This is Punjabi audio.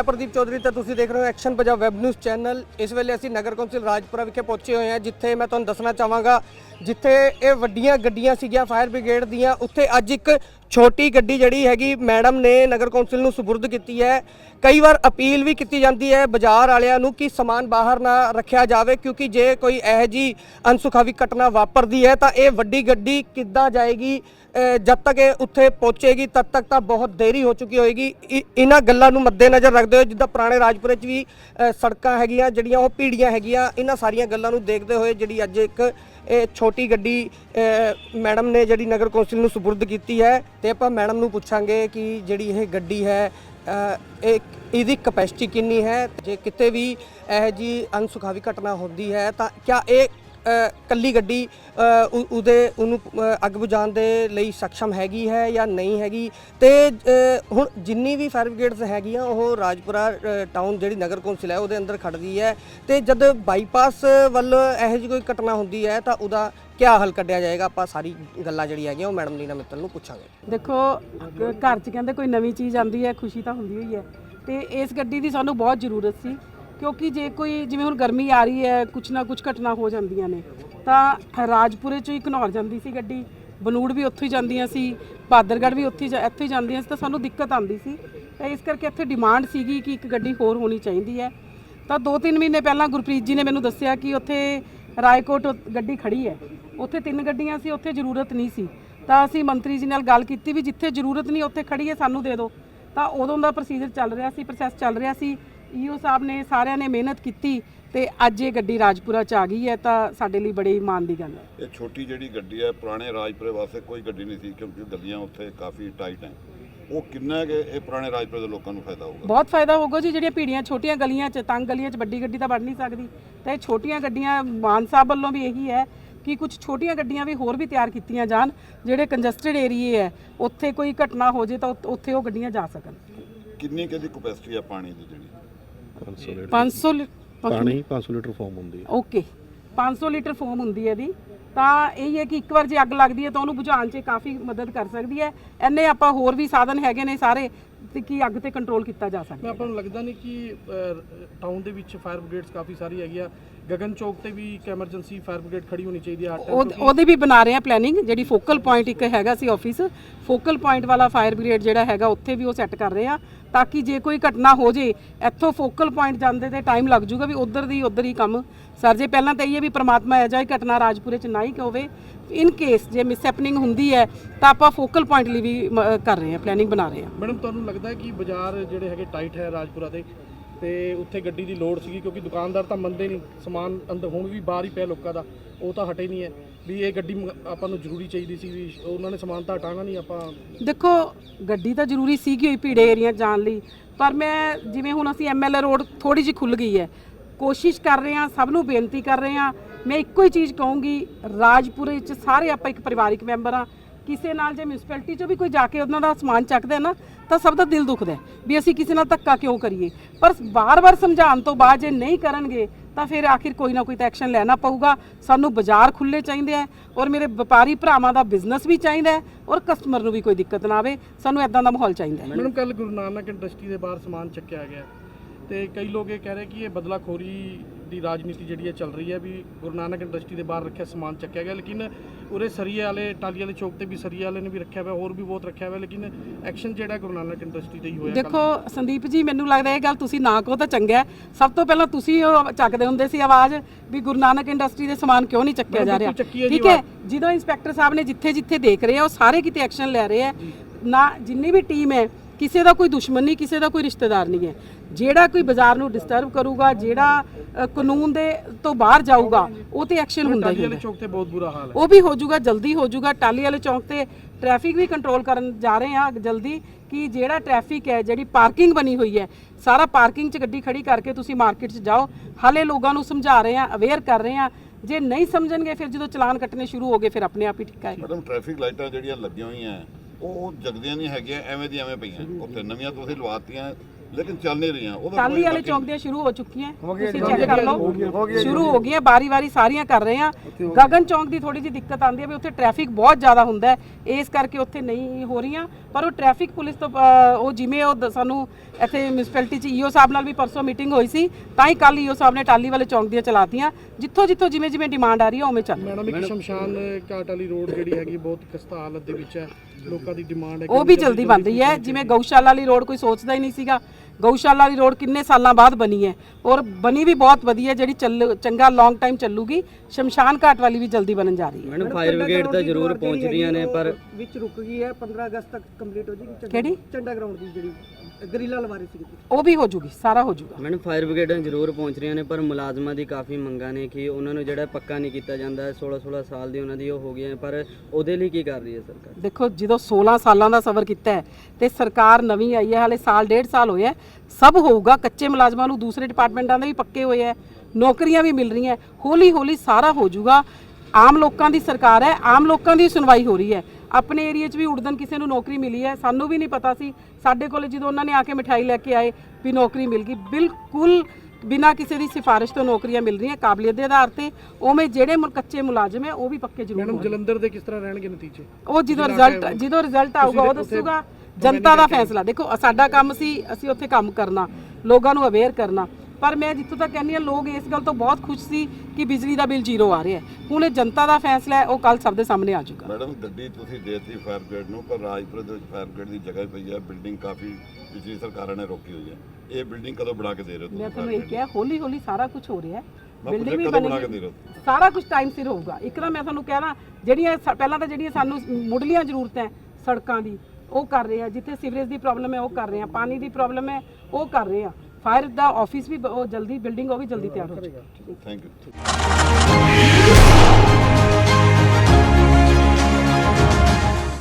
ਮੈਂ ਪ੍ਰਦੀਪ ਚੌਧਰੀ ਤਾਂ ਤੁਸੀਂ ਦੇਖ ਰਹੇ ਹੋ action Punjab web news channel ਇਸ ਵੇਲੇ ਅਸੀਂ ਨਗਰ ਕੌਂਸਲ ਰਾਜਪੁਰਾ ਵਿਖੇ ਪਹੁੰਚੇ ਹੋਏ ਹਾਂ, ਜਿੱਥੇ ਮੈਂ ਤੁਹਾਨੂੰ ਦੱਸਣਾ ਚਾਹਾਂਗਾ, ਜਿੱਥੇ ਇਹ ਵੱਡੀਆਂ ਗੱਡੀਆਂ ਸੀਗੀਆਂ, ਫਾਇਰ ਬ੍ਰਿਗੇਡ ਦੀਆਂ। ਉੱਥੇ ਅੱਜ ਇੱਕ ਛੋਟੀ ਗੱਡੀ ਜਿਹੜੀ ਹੈਗੀ ਮੈਡਮ ਨੇ ਨਗਰ ਕੌਂਸਲ ਨੂੰ ਸਪੁਰਦ ਕੀਤੀ ਹੈ। ਕਈ ਵਾਰ ਅਪੀਲ ਵੀ ਕੀਤੀ ਜਾਂਦੀ ਹੈ ਬਾਜ਼ਾਰ ਵਾਲਿਆਂ ਨੂੰ ਕਿ ਸਮਾਨ ਬਾਹਰ ਨਾ ਰੱਖਿਆ ਜਾਵੇ ਕਿਉਂਕਿ ਜੇ ਕੋਈ ਇਹੋ ਜੀ ਅਨਸੁਖਾਵੀ ਘਟਨਾ ਵਾਪਰਦੀ ਹੈ ਤਾਂ ਇਹ ਵੱਡੀ ਗੱਡੀ ਕਿੱਦਾਂ ਜਾਏਗੀ ਜਦ ਤੱਕ ਇਹ ਉੱਥੇ ਪਹੁੰਚੇਗੀ ਤਦ ਤੱਕ ਤਾਂ ਬਹੁਤ ਦੇਰੀ ਹੋ ਚੁੱਕੀ ਹੋਏਗੀ। ਇ- ਇਹਨਾਂ ਗੱਲਾਂ ਨੂੰ ਮੱਦੇਨਜ਼ਰ ਰੱਖਦੇ ਹੋਏ ਜਿੱਦਾਂ ਪੁਰਾਣੇ ਰਾਜਪੁਰੇ 'ਚ ਵੀ ਸੜਕਾਂ ਹੈਗੀਆਂ ਜਿਹੜੀਆਂ ਉਹ ਪੀੜੀਆਂ ਹੈਗੀਆਂ, ਇਹਨਾਂ ਸਾਰੀਆਂ ਗੱਲਾਂ ਨੂੰ ਦੇਖਦੇ ਹੋਏ ਜਿਹੜੀ ਅੱਜ ਇੱਕ ਇਹ ਛੋਟੀ ਗੱਡੀ ਮੈਡਮ ਨੇ ਜਿਹੜੀ ਨਗਰ ਕੌਂਸਲ ਨੂੰ ਸਪੁਰਦ ਕੀਤੀ ਹੈ ਤੇ ਆਪਾਂ ਮੈਡਮ ਨੂੰ ਪੁੱਛਾਂਗੇ ਕਿ ਜਿਹੜੀ ਇਹ ਗੱਡੀ ਹੈ ਇਹ ਇਹਦੀ ਕਪੈਸਿਟੀ ਕਿੰਨੀ ਹੈ? ਜੇ ਕਿਤੇ ਵੀ ਇਹ ਜੀ ਅਨਸੁਖਾਵੀ ਘਟਨਾ ਹੁੰਦੀ ਹੈ ਤਾਂ ਕਿਆ ਇਹ ਕੱਲੀ ਗੱਡੀ ਉਹਦੇ ਉਹਨੂੰ ਅੱਗ ਬੁਝਾਉਣ ਦੇ ਲਈ ਸક્ષਮ ਹੈਗੀ ਹੈ ਜਾਂ ਨਹੀਂ ਹੈਗੀ? ਤੇ ਹੁਣ ਜਿੰਨੀ ਵੀ ਫਾਇਰ ਬ੍ਰਿਗੇਡਸ ਹੈਗੀਆਂ, ਉਹ ਰਾਜਪੁਰਾ ਟਾਊਨ ਜਿਹੜੀ ਨਗਰ ਕੌਂਸਲ ਹੈ, ਉਹਦੇ ਅੰਦਰ ਖੜਦੀ ਹੈ। ਤੇ ਜਦ ਬਾਈਪਾਸ ਵੱਲ ਇਹੋ ਜਿਹੀ ਕੋਈ ਘਟਨਾ ਹੁੰਦੀ ਹੈ, ਤਾਂ ਉਹਦਾ ਕਿਆ ਹੱਲ ਕੱਢਿਆ ਜਾਏਗਾ? ਆਪਾਂ ਸਾਰੀ ਗੱਲਾਂ ਜਿਹੜੀ ਹੈਗੀਆਂ, ਉਹ ਮੈਡਮ ਨੀਨਾ ਮਿੱਤਲ ਨੂੰ ਪੁੱਛਾਂਗੇ। ਦੇਖੋ, ਘਰ 'ਚ ਕਹਿੰਦੇ ਕੋਈ ਨਵੀਂ ਚੀਜ਼ ਆਉਂਦੀ ਹੈ, ਖੁਸ਼ੀ ਤਾਂ ਹੁੰਦੀ ਹੋਈ ਹੈ। ਤੇ ਇਸ ਗੱਡੀ ਦੀ ਸਾਨੂੰ ਬਹੁਤ ਜ਼ਰੂਰਤ ਸੀ। ਕਿਉਂਕਿ ਜੇ ਕੋਈ, ਜਿਵੇਂ ਹੁਣ ਗਰਮੀ ਆ ਰਹੀ ਹੈ, ਕੁਛ ਨਾ ਕੁਛ ਘਟਨਾ ਹੋ ਜਾਂਦੀਆਂ ਨੇ, ਤਾਂ ਰਾਜਪੁਰੇ 'ਚੋਂ ਹੀ ਘਨੌਰ ਜਾਂਦੀ ਸੀ ਗੱਡੀ, ਬਨੂੜ ਵੀ ਉੱਥੋਂ ਹੀ ਜਾਂਦੀਆਂ ਸੀ ਬਹਾਦਰਗੜ੍ਹ ਵੀ ਉੱਥੇ ਹੀ ਜਾ- ਇੱਥੇ ਹੀ ਜਾਂਦੀਆਂ ਸੀ, ਤਾਂ ਸਾਨੂੰ ਦਿੱਕਤ ਆਉਂਦੀ ਸੀ। ਤਾਂ ਇਸ ਕਰਕੇ ਇੱਥੇ ਡਿਮਾਂਡ ਸੀਗੀ ਕਿ ਇੱਕ ਗੱਡੀ ਹੋਰ ਹੋਣੀ ਚਾਹੀਦੀ ਹੈ। ਤਾਂ 2-3 ਮਹੀਨੇ ਪਹਿਲਾਂ ਗੁਰਪ੍ਰੀਤ ਜੀ ਨੇ ਮੈਨੂੰ ਦੱਸਿਆ ਕਿ ਉੱਥੇ ਰਾਏਕੋਟ ਉ- ਗੱਡੀ ਖੜੀ ਹੈ। ਉੱਥੇ ਤਿੰਨ ਗੱਡੀਆਂ ਸੀ, ਉੱਥੇ ਜ਼ਰੂਰਤ ਨਹੀਂ ਸੀ। ਤਾਂ ਅਸੀਂ ਮੰਤਰੀ ਜੀ ਨਾਲ ਗੱਲ ਕੀਤੀ ਵੀ ਜਿੱਥੇ ਜ਼ਰੂਰਤ ਨਹੀਂ, ਉੱਥੇ ਖੜੀ ਹੈ ਸਾਨੂੰ ਦੇ ਦਿਓ। ਤਾਂ ਉਦੋਂ ਦਾ ਪ੍ਰੋਸੀਜਰ ਚੱਲ ਰਿਹਾ ਸੀ ਪ੍ਰੋਸੈਸ ਚੱਲ ਰਿਹਾ ਸੀ। ਈਓ ਸਾਹਿਬ ਨੇ ਸਾਰਿਆਂ ਨੇ ਮਿਹਨਤ ਕੀਤੀ ਤੇ ਅੱਜ ਇਹ ਗੱਡੀ ਰਾਜਪੁਰਾ ਚ ਆ ਗਈ ਹੈ ਤਾਂ ਸਾਡੇ ਲਈ ਬੜੀ ਮਾਣ ਦੀ ਗੱਲ ਹੈ। ਇਹ ਛੋਟੀ ਜਿਹੜੀ ਗੱਡੀ ਹੈ ਪੁਰਾਣੇ ਰਾਜਪੁਰੇ ਵਾਸਤੇ ਕੋਈ ਗੱਡੀ ਨਹੀਂ ਸੀ ਕਿਉਂਕਿ ਗਲੀਆਂ ਉੱਥੇ ਕਾਫੀ ਟਾਈਟ ਹੈ। ਉਹ ਕਿੰਨਾ ਕਿ ਇਹ ਪੁਰਾਣੇ ਰਾਜਪੁਰੇ ਦੇ ਲੋਕਾਂ ਨੂੰ ਫਾਇਦਾ ਹੋਊਗਾ? ਬਹੁਤ ਫਾਇਦਾ ਹੋਊਗਾ ਜੀ ਜਿਹੜੀਆਂ ਪੀੜੀਆਂ ਛੋਟੀਆਂ ਗਲੀਆਂ 'ਚ ਤੰਗ ਗਲੀਆਂ 'ਚ ਵੱਡੀ ਗੱਡੀ ਤਾਂ ਵੜ ਨਹੀਂ ਸਕਦੀ। ਤਾਂ ਇਹ ਛੋਟੀਆਂ ਗੱਡੀਆਂ ਮਾਨ ਸਾਹਿਬ ਵੱਲੋਂ ਵੀ ਇਹੀ ਹੈ ਕਿ ਕੁਝ ਛੋਟੀਆਂ ਗੱਡੀਆਂ ਵੀ ਹੋਰ ਵੀ ਤਿਆਰ ਕੀਤੀਆਂ ਜਾਣ ਜਿਹੜੇ ਕੰਜਸਟਡ ਏਰੀਏ ਹੈ ਉੱਥੇ ਕੋਈ ਘਟਨਾ ਹੋ ਜੇ ਤਾਂ ਉੱਥ- ਉੱਥੇ ਉਹ ਗੱਡੀਆਂ ਜਾ ਸਕਣ। ਕਿੰਨੀ ਕਿਹਦੀ ਕਪੈਸਿਟੀ ਹੈ ਪਾਣੀ ਦੀ ਜਿਹੜੀ? 500 ਲੀਟਰ 500 ਲੀ- ਪਾਣੀ 500 ਲੀਟਰ ਫੋਮ ਹੁੰਦੀ ਹੈ। ਓਕੇ। 500 ਲੀਟਰ ਫੋਮ ਹੁੰਦੀ ਹੈ ਇਹਦੀ। ਤਾਂ ਇਹ ਹੈ ਕਿ ਇੱਕ ਵਾਰ ਜੇ ਅੱਗ ਲੱਗਦੀ ਹੈ ਤਾਂ ਉਹਨੂੰ ਬੁਝਾਉਣ 'ਚ ਕਾਫੀ ਮਦਦ ਕਰ ਸਕਦੀ ਹੈ। ਐਨੇ ਆਪਾਂ ਹੋਰ ਵੀ ਸਾਧਨ ਹੈਗੇ ਨੇ ਸਾਰੇ ਤੇ ਕੀ ਅੱਗ ਤੇ ਕੰਟਰੋਲ ਕੀਤਾ ਜਾ ਸਕਦਾ ਮੈਂ ਆਪਾਂ ਨੂੰ ਲੱਗਦਾ ਨਹੀਂ ਕਿ ਟਾਊਨ ਦੇ ਵਿੱਚ ਫਾਇਰ ਬ੍ਰਿਗੇਡਸ ਕਾਫੀ ਸਾਰੀ ਹੈਗੀ ਆ। ਗਗਨ ਚੌਕ ਤੇ ਵੀ ਇੱਕ ਐਮਰਜੈਂਸੀ ਫਾਇਰ ਬ੍ਰਿਗੇਡ ਖੜੀ ਹੋਣੀ ਚਾਹੀਦੀ ਹੈ ਹਰ ਉਹ- ਉਹਦੀ ਵੀ ਬਣਾ ਰਹੇ ਆ ਪਲੈਨਿੰਗ ਜਿਹੜੀ ਫੋਕਲ ਪੁਆਇੰਟ ਇੱਕ ਹੈਗਾ ਸੀ ਆਫਿਸ ਫੋਕਲ ਪੁਆਇੰਟ ਵਾਲਾ ਫਾਇਰ ਬ੍ਰਿਗੇਡ ਜਿਹੜਾ ਹੈਗਾ ਉੱਥੇ ਵੀ ਉਹ ਸੈੱਟ ਕਰ ਰਹੇ ਆ। ਤਾਂ ਕਿ ਜੇ ਕੋਈ ਘਟਨਾ ਹੋ ਜੇ ਇੱਥੋਂ ਫੋਕਲ ਪੁਆਇੰਟ ਜਾਂਦੇ ਤੇ ਟਾਈਮ ਲੱਗ ਜੂਗਾ ਵੀ ਉਧਰ ਦੀ ਉਧਰ ਹੀ ਕੰਮ। ਸਰ ਜੇ ਪਹਿਲਾਂ ਤਾਂ ਇਹ ਹੈ ਵੀ ਪ੍ਰਮਾਤਮਾ ਇਹ ਜਾਏ ਘਟਨਾ ਰਾਜਪੁਰੇ ਚ ਨਾ ਹੀ ਕਿ ਹੋਵੇ ਇਨ ਕੇਸ ਜੇ ਮਿਸ ਹੈਪਨਿੰਗ ਹੁੰਦੀ ਹੈ ਤਾਂ ਆਪਾਂ ਫੋਕਲ ਪੁਆਇੰਟ ਲਈ ਵੀ ਮ- ਕਰ ਰਹੇ ਆ ਪਲੈਨਿੰਗ ਬਣਾ ਰਹੇ ਆ ਮੈਡਮ ਤੁਹਾਨੂੰ ਲੱਗਦਾ ਹੈ ਕਿ ਬਾਜ਼ਾਰ ਜਿਹੜੇ ਹੈਗੇ ਟਾਈਟ ਹੈ ਰਾਜਪੁਰਾ ਦੇ ਤੇ ਉੱਥੇ ਗੱਡੀ ਦੀ ਲੋੜ ਸੀਗੀ ਕਿਉਂਕਿ ਦੁਕਾਨਦਾਰ ਤਾਂ ਮੰਨਦੇ ਨਹੀਂ ਸਮਾਨ ਅੰਦਰ ਹੁਣ ਵੀ ਬਾਹਰ ਹੀ ਪਿਆ ਲੋਕਾਂ ਦਾ ਉਹ ਤਾਂ ਹਟੇ ਨਹੀਂ ਹੈ। ਵੀ ਇਹ ਗੱਡੀ ਮੰਗ- ਆਪਾਂ ਨੂੰ ਜ਼ਰੂਰੀ ਚਾਹੀਦੀ ਸੀ ਵੀ ਉਹਨਾਂ ਨੇ ਸਮਾਨ ਤਾਂ ਹਟਾਣਾ ਨਹੀਂ ਆਪਾਂ ਦੇਖੋ ਗੱਡੀ ਤਾਂ ਜ਼ਰੂਰੀ ਸੀਗੀ ਹੋਈ ਭੀੜੇ ਏਰੀਆ ਜਾਣ ਲਈ ਪਰ ਮੈਂ ਜਿਵੇਂ ਹੁਣ ਅਸੀਂ ਐਮਐਲਏ ਰੋਡ ਥੋੜੀ ਜਿਹੀ ਖੁੱਲ ਗਈ ਹੈ ਕੋਸ਼ਿਸ਼ ਕਰ ਰਹੇ ਹਾਂ, ਸਭ ਨੂੰ ਬੇਨਤੀ ਕਰ ਰਹੇ ਹਾਂ। ਮੈਂ ਇੱਕੋ ਹੀ ਚੀਜ਼ ਕਹੂੰਗੀ, ਰਾਜਪੁਰੇ ਵਿੱਚ ਸਾਰੇ ਆਪਾਂ ਇੱਕ ਪਰਿਵਾਰਿਕ ਮੈਂਬਰ ਆ ਕਿਸੇ ਨਾਲ ਜੇ ਮਿਊਨਿਸਪੈਲਿਟੀ ਚੋਂ ਵੀ ਕੋਈ ਜਾ ਕੇ ਉਹਨਾਂ ਦਾ ਸਮਾਨ ਚੱਕਦਾ ਨਾ, ਤਾਂ ਸਭ ਦਾ ਦਿਲ ਦੁਖਦਾ ਵੀ ਅਸੀਂ ਕਿਸੇ ਨਾਲ ਧੱਕਾ ਕਿਉਂ ਕਰੀਏ। ਪਰ ਬਾਰ-ਬਾਰ ਸਮਝਾਉਣ ਤੋਂ ਬਾਅਦ ਜੇ ਨਹੀਂ ਕਰਨਗੇ, ਤਾਂ ਫਿਰ ਆਖਿਰ ਕੋਈ ਨਾ ਕੋਈ ਤਾਂ ਐਕਸ਼ਨ ਲੈਣਾ ਪਊਗਾ। ਸਾਨੂੰ ਬਾਜ਼ਾਰ ਖੁੱਲੇ ਚਾਹੀਦੇ ਆ ਔਰ ਮੇਰੇ ਵਪਾਰੀ ਭਰਾਵਾਂ ਦਾ ਬਿਜ਼ਨਸ ਵੀ ਚਾਹੀਦਾ ਹੈ ਔਰ ਕਸਟਮਰ ਨੂੰ ਵੀ ਕੋਈ ਦਿੱਕਤ ਨਾ ਆਵੇ। ਸਾਨੂੰ ਐਦਾਂ ਦਾ ਮਾਹੌਲ ਚਾਹੀਦਾ ਹੈ। ਮੈਡਮ ਕੱਲ ਗੁਰੂ ਨਾਨਕ ਇੰਡਸਟਰੀ ਦੇ ਬਾਹਰ ਸਮਾਨ ਚੱਕਿਆ ਗਿਆ। ਤੇ ਕਈ ਲੋਕ ਇਹ ਕਹਿ ਰਹੇ ਕਿ ਇਹ ਬਦਲਾਖੋਰੀ ਦੀ ਰਾਜਨੀਤੀ ਜਿਹੜੀ ਹੈ ਚੱਲ ਰਹੀ ਹੈ ਵੀ ਗੁਰੂ ਨਾਨਕ ਇੰਡਸਟਰੀ ਦੇ ਬਾਹਰ ਰੱਖਿਆ ਸਮਾਨ ਚੱਕਿਆ ਗਿਆ ਲੇਕਿਨ ਉਰੇ ਸਰੀਏ ਵਾਲੇ ਟਾਲੀ ਵਾਲੇ ਚੌਕ ਤੇ ਵੀ ਸਰੀਏ ਵਾਲੇ ਨੇ ਵੀ ਰੱਖਿਆ ਹੋਇਆ ਹੋਰ ਵੀ ਬਹੁਤ ਰੱਖਿਆ ਹੋਇਆ ਲੇਕਿਨ ਐਕਸ਼ਨ ਜਿਹੜਾ ਗੁਰੂ ਨਾਨਕ ਇੰਡਸਟਰੀ ਤੇ ਹੀ ਹੋਇਆ। ਦੇਖੋ ਸੰਦੀਪ ਜੀ ਮੈਨੂੰ ਲੱਗਦਾ ਇਹ ਗੱਲ ਤੁਸੀਂ ਨਾ ਕਹੋ ਤਾਂ ਚੰਗਾ ਸਭ ਤੋਂ ਪਹਿਲਾਂ ਤੁਸੀਂ ਉਹ ਚੱਕਦੇ ਹੁੰਦੇ ਸੀ ਆਵਾਜ਼ ਵੀ ਗੁਰੂ ਨਾਨਕ ਇੰਡਸਟਰੀ ਦੇ ਸਮਾਨ ਕਿਉਂ ਨਹੀਂ ਚੱਕਿਆ ਜਾ ਰਿਹਾ। ਠੀਕ ਹੈ ਜਦੋਂ ਇੰਸਪੈਕਟਰ ਸਾਹਿਬ ਨੇ ਜਿੱਥੇ ਜਿੱਥੇ ਦੇਖ ਰਹੇ ਆ ਉਹ ਸਾਰੇ ਕਿਤੇ ਐਕਸ਼ਨ ਲੈ ਰਹੇ ਆ। ਨਾ ਜਿੰਨੀ ਵੀ ਟੀਮ ਹੈ ਕਿਸੇ ਦਾ ਕੋਈ ਦੁਸ਼ਮਣ ਨਹੀਂ ਕਿਸੇ ਦਾ ਕੋਈ ਰਿਸ਼ਤੇਦਾਰ ਨਹੀਂ ਹੈ। ਜਿਹੜਾ ਕੋਈ ਬਾਜ਼ਾਰ ਨੂੰ ਡਿਸਟਰਬ ਕਰੂਗਾ ਜਿਹੜਾ ਕਾਨੂੰਨ ਦੇ ਤੋਂ ਬਾਹਰ ਜਾਊਗਾ ਉਹ ਤੇ ਐਕਸ਼ਨ ਹੁੰਦਾ ਹੀ ਟਾਲੀ ਵਾਲੇ ਹੁੰਦਾ। ਚੌਕ ਤੇ ਬਹੁਤ ਬੁਰਾ ਹਾਲ ਹੈ। ਉਹ ਵੀ ਹੋ ਜਾਊਗਾ ਜਲਦੀ ਹੋ ਜਾਊਗਾ। ਟਾਲੀ ਵਾਲੇ ਚੌਂਕ ਤੇ ਟ੍ਰੈਫਿਕ ਵੀ ਕੰਟਰੋਲ ਕਰਨ ਜਾ ਰਹੇ ਆ ਜਲਦੀ ਕਿ ਜਿਹੜਾ ਟ੍ਰੈਫਿਕ ਹੈ ਜਿਹੜੀ ਪਾਰਕਿੰਗ ਬਣੀ ਹੋਈ ਹੈ ਸਾਰਾ ਪਾਰਕਿੰਗ 'ਚ ਗੱਡੀ ਖੜੀ ਕਰਕੇ ਤੁਸੀਂ ਮਾਰਕੀਟ 'ਚ ਜਾਓ। ਹਾਲੇ ਲੋਕਾਂ ਨੂੰ ਸਮਝਾ ਰਹੇ ਆ ਅਵੇਅਰ ਕਰ ਰਹੇ ਆ ਜੇ ਨਹੀਂ ਸਮਝਣਗੇ ਫਿਰ ਜਦੋਂ ਚਲਾਨ ਕੱਟਣੇ ਸ਼ੁਰੂ ਹੋ ਗਏ ਫਿਰ ਆਪਣੇ ਆਪ ਹੀ ਠੀਕ ਆਏਗਾ। ਮੈਡਮ ਟ੍ਰੈਫਿਕ ਲਾਈਟਾਂ ਜਿਹੜੀਆਂ ਲੱਗੀਆਂ ਹੋਈਆਂ ਹੈ, ਉਹ ਜਗਦੀਆਂ ਨਹੀਂ ਹੈਗੀਆਂ ਐਵੇਂ ਦੀ ਐਵੇਂ ਪਈਆਂ। ਉੱਥੇ ਨਵੀਆਂ ਤੁਸੀਂ ਲਵਾਤੀਆਂ ਲੇਕਿਨ ਚੱਲ ਨਹੀਂ ਰਹੀਆਂ। ਉਹਦਾ ਟਾਲੀ ਵਾਲੇ ਚੌਂਕ ਦੀਆਂ ਸ਼ੁਰੂ ਹੋ ਚੁੱਕੀਆਂ ਤੁਸੀਂ ਚੈੱਕ ਕਰ ਲਓ। ਸ਼ੁਰੂ ਹੋ ਗਈਆਂ ਬਾਰੀ-ਬਾਰੀ ਸਾਰੀਆਂ ਕਰ ਰਹੇ ਆ ਗਗਨ ਚੌਂਕ ਦੀ ਥੋੜੀ ਜਿਹੀ ਦਿੱਕਤ ਆਉਂਦੀ ਹੈ ਵੀ ਉੱਥੇ ਟ੍ਰੈਫਿਕ ਬਹੁਤ ਜ਼ਿਆਦਾ ਹੁੰਦਾ ਹੈ। ਇਸ ਕਰਕੇ ਉੱਥੇ ਨਹੀਂ ਹੋ ਰਹੀਆਂ। ਪਰ ਉਹ ਟ੍ਰੈਫਿਕ ਪੁਲਿਸ ਤੋਂ ਉਹ ਜਿਵੇਂ ਉਹ ਸਾਨੂੰ ਇੱਥੇ ਮਿਊਨਿਸਪੈਲਿਟੀ ਚ ਈਓ ਸਾਹਿਬ ਨਾਲ ਵੀ ਪਰਸੋਂ ਮੀਟਿੰਗ ਹੋਈ ਸੀ ਤਾਂ ਹੀ ਕੱਲ ਈਓ ਸਾਹਿਬ ਨੇ ਟਾਲੀ ਵਾਲੇ ਚੌਂਕ ਦੀਆਂ ਚਲਾਤੀਆਂ। ਜਿੱਥੋਂ ਜਿੱਥੋਂ ਜਿਵੇਂ ਜਿਵੇਂ ਡਿਮਾਂਡ ਆ ਰਹੀ ਹੈ ਉਵੇਂ ਚੱਲ। ਮੈਡਮ ਇੱਕ ਸ਼ਮਸ਼ਾਨ ਘਾਟ ਵਾਲੀ ਰੋਡ ਜਿਹੜੀ ਹੈਗੀ ਬਹੁਤ ਖਸਤਾ ਹਾਲਤ ਦੇ ਵਿੱਚ ਹੈ। ਲੋਕਾਂ ਦੀ ਡਿਮਾਂਡ ਹੈ ਉਹ ਵੀ ਜਲਦੀ ਬਣ ਰਹੀ ਹੈ ਜਿਵੇਂ ਗਊਸ਼ਾਲਾ ਵਾਲੀ ਰੋਡ ਕੋਈ ਸੋਚਦਾ ਹੀ ਨਹੀਂ ਸੀਗਾ। ਗਊਸ਼ਾਲਾ ਵਾਲੀ ਰੋਡ ਕਿੰਨੇ ਸਾਲਾਂ ਬਾਅਦ ਬਣੀ ਹੈ ਔਰ ਬਣੀ ਵੀ ਬਹੁਤ ਵਧੀਆ ਜਿਹੜੀ ਚੱਲ ਚੰਗਾ ਲੌਂਗ ਟਾਈਮ ਚੱਲੂਗੀ ਸ਼ਮਸ਼ਾਨ ਘਾਟ ਵਾਲੀ ਵੀ ਜਲਦੀ ਬਣਨ ਜਾ ਰਹੀ ਹੈ ਮੈਡਮ ਫਾਇਰ ਬ੍ਰਿਗੇਡ ਤਾਂ ਜ਼ਰੂਰ ਪਹੁੰਚ ਰਹੀਆਂ ਨੇ ਪਰ ਵਿੱਚ ਰੁਕ ਗਈ ਹੈ 15 ਅਗਸਤ ਤੱਕ ਕੰਪਲੀਟ ਹੋ ਕਿਹੜੀ? ਝੰਡਾ ਗਰਾਊਂਡ ਦੀ ਜਿਹੜੀ ਗਰੀਲਾ ਲਵਾਰੀ ਸੀ ਉਹ ਵੀ ਹੋ ਜੂਗੀ ਸਾਰਾ ਹੋ ਜੂਗਾ। ਮੈਡਮ ਫਾਇਰ ਬ੍ਰਿਗੇਡਾਂ ਜ਼ਰੂਰ ਪਹੁੰਚ ਰਹੀਆਂ ਨੇ ਪਰ ਮੁਲਾਜ਼ਮਾਂ ਦੀ ਕਾਫੀ ਮੰਗਾਂ ਨੇ ਕਿ ਉਹਨਾਂ ਨੂੰ ਜਿਹੜਾ ਪੱਕਾ ਨਹੀਂ ਕੀਤਾ ਜਾਂਦਾ 16 16 ਸਾਲ ਦੀ ਉਹਨਾਂ ਦੀ ਉਹ ਹੋ ਗਈਆਂ ਪਰ ਉਹਦੇ ਲਈ ਕੀ ਕਰ ਰਹੀ ਹੈ ਸਰਕਾਰ? ਦੇਖੋ ਜਦੋਂ 16 ਸਾਲਾਂ ਦਾ ਸਫ਼ਰ ਕੀਤਾ ਹੈ ਤੇ ਸਰਕਾਰ ਨਵੀਂ ਆਈ ਹੈ ਹਾਲੇ ਸਾਲ ਡੇਢ ਸਾਲ ਹੋਇਆ ਹੈ, ਸਭ ਹੋਊਗਾ ਕੱਚੇ ਮੁਲਾਜ਼ਮਾਂ ਨੂੰ ਦੂਸਰੇ ਡਿਪਾਰਟਮੈਂਟਾਂ ਦੇ ਵੀ ਪੱਕੇ ਹੋਏ ਹੈ ਨੌਕਰੀਆਂ ਵੀ ਮਿਲ ਰਹੀਆਂ ਹੌਲੀ ਹੌਲੀ ਸਾਰਾ ਹੋ ਜਾਊਗਾ ਆਮ ਲੋਕਾਂ ਦੀ ਸਰਕਾਰ ਹੈ ਆਮ ਲੋਕਾਂ ਦੀ ਸੁਣਵਾਈ ਹੋ ਰਹੀ ਹੈ ਆਪਣੇ ਏਰੀਆ 'ਚ ਵੀ ਉੜਦਨ ਕਿਸੇ ਨੂੰ ਨੌਕਰੀ ਮਿਲੀ ਹੈ ਸਾਨੂੰ ਵੀ ਨਹੀਂ ਪਤਾ ਸੀ। ਸਾਡੇ ਕੋਲ ਜਦੋਂ ਉਹਨਾਂ ਨੇ ਆ ਕੇ ਮਿਠਾਈ ਲੈ ਕੇ ਆਏ ਵੀ ਨੌਕਰੀ ਮਿਲ ਗਈ। ਬਿਲਕੁਲ ਬਿਨਾਂ ਕਿਸੇ ਦੀ ਸਿਫਾਰਿਸ਼ ਤੋਂ ਨੌਕਰੀਆਂ ਮਿਲ ਰਹੀਆਂ ਕਾਬਲੀਅਤ ਦੇ ਆਧਾਰ ਤੇ। ਉਵੇਂ ਜਿਹੜੇ ਕੱਚੇ ਮੁਲਾਜ਼ਮ ਹੈ ਉਹ ਵੀ ਪੱਕੇ ਜ਼ਰੂਰ ਮੈਡਮ। ਜਲੰਧਰ ਦੇ ਕਿਸ ਤਰ੍ਹਾਂ ਰਹਿਣਗੇ ਨਤੀਜੇ? ਉਹ ਜਦੋਂ ਰਿਜ਼ਲਟ ਜਦੋਂ ਰਿਜ਼ਲਟ ਆਊਗਾ ਉਹ ਦੱਸੂਗਾ। ਜਨਤਾ ਦਾ ਫੈਸਲਾ। ਦੇਖੋ ਸਾਡਾ ਕੰਮ ਸੀ ਅਸੀਂ ਉੱਥੇ ਕੰਮ ਕਰਨਾ ਲੋਕਾਂ ਨੂੰ ਅਵੇਅਰ ਕਰਨਾ। ਪਰ ਮੈਂ ਜਿੱਥੋਂ ਤੱਕ ਕਹਿੰਦੀ ਹਾਂ ਲੋਕ ਇਸ ਗੱਲ ਤੋਂ ਬਹੁਤ ਖੁਸ਼ ਸੀ ਕਿ ਬਿਜਲੀ ਦਾ ਬਿੱਲ ਜ਼ੀਰੋ ਆ ਰਿਹਾ ਹੈ। ਹੁਣ ਇਹ ਜਨਤਾ ਦਾ ਫੈਸਲਾ ਹੈ ਉਹ ਕੱਲ ਸਭ ਦੇ ਸਾਹਮਣੇ ਆ ਜਾਊਗਾ। ਮੈਡਮ ਗੱਡੀ ਤੁਸੀਂ ਦੇਤੀ ਫਾਇਰ ਬ੍ਰਿਗੇਡ ਨੂੰ ਪਰ ਰਾਜਪੁਰ ਦੇ ਵਿੱਚ ਫਾਇਰ ਬ੍ਰਿਗੇਡ ਦੀ ਜਗ੍ਹਾ ਪਈ ਹੈ। ਬਿਲਡਿੰਗ ਕਾਫੀ ਪਿਛਲੀ ਸਰਕਾਰਾਂ ਨੇ ਰੋਕੀ ਹੋਈ ਹੈ। ਇਹ ਬਿਲਡਿੰਗ ਕਦੋਂ ਬਣਾ ਕੇ ਦੇ ਰਹੇ ਹੋ ਮੈਂ ਤੁਹਾਨੂੰ ਇਹ ਕਿਹਾ ਹੌਲੀ ਹੌਲੀ ਸਾਰਾ ਕੁਝ ਹੋ ਰਿਹਾ ਹੈ। ਬਿਲਡਿੰਗ ਵੀ ਬਣੇਗੀ ਸਾਰਾ ਕੁਝ ਟਾਈਮ ਸਿਰ ਹੋਊਗਾ। ਇੱਕ ਤਾਂ ਮੈਂ ਤੁਹਾਨੂੰ ਕਹਿਣਾ ਜਿਹੜੀਆਂ ਪਹਿਲਾਂ ਤਾਂ ਜਿਹੜੀਆਂ ਸਾਨੂੰ ਮੁੱਢਲੀਆਂ ਜ਼ਰੂਰਤਾਂ ਸੜਕਾਂ ਦੀ ਉਹ ਕਰ ਰਹੇ ਆ। ਜਿੱਥੇ ਸੀਵਰੇਜ ਦੀ ਪ੍ਰੋਬਲਮ ਹੈ ਉਹ ਕਰ ਰਹੇ ਆ। ਪਾਣੀ ਦੀ ਪ੍ਰੋਬਲਮ ਹੈ ਉਹ ਕਰ ਰਹੇ ਆ। ਫਾਇਰ ਦਾ ਆਫਿਸ ਵੀ ਬ- ਜਲਦੀ, ਬਿਲਡਿੰਗ ਉਹ ਵੀ ਜਲਦੀ ਤਿਆਰ ਹੋ ਜਾਏਗੀ ਥੈਂਕ ਯੂ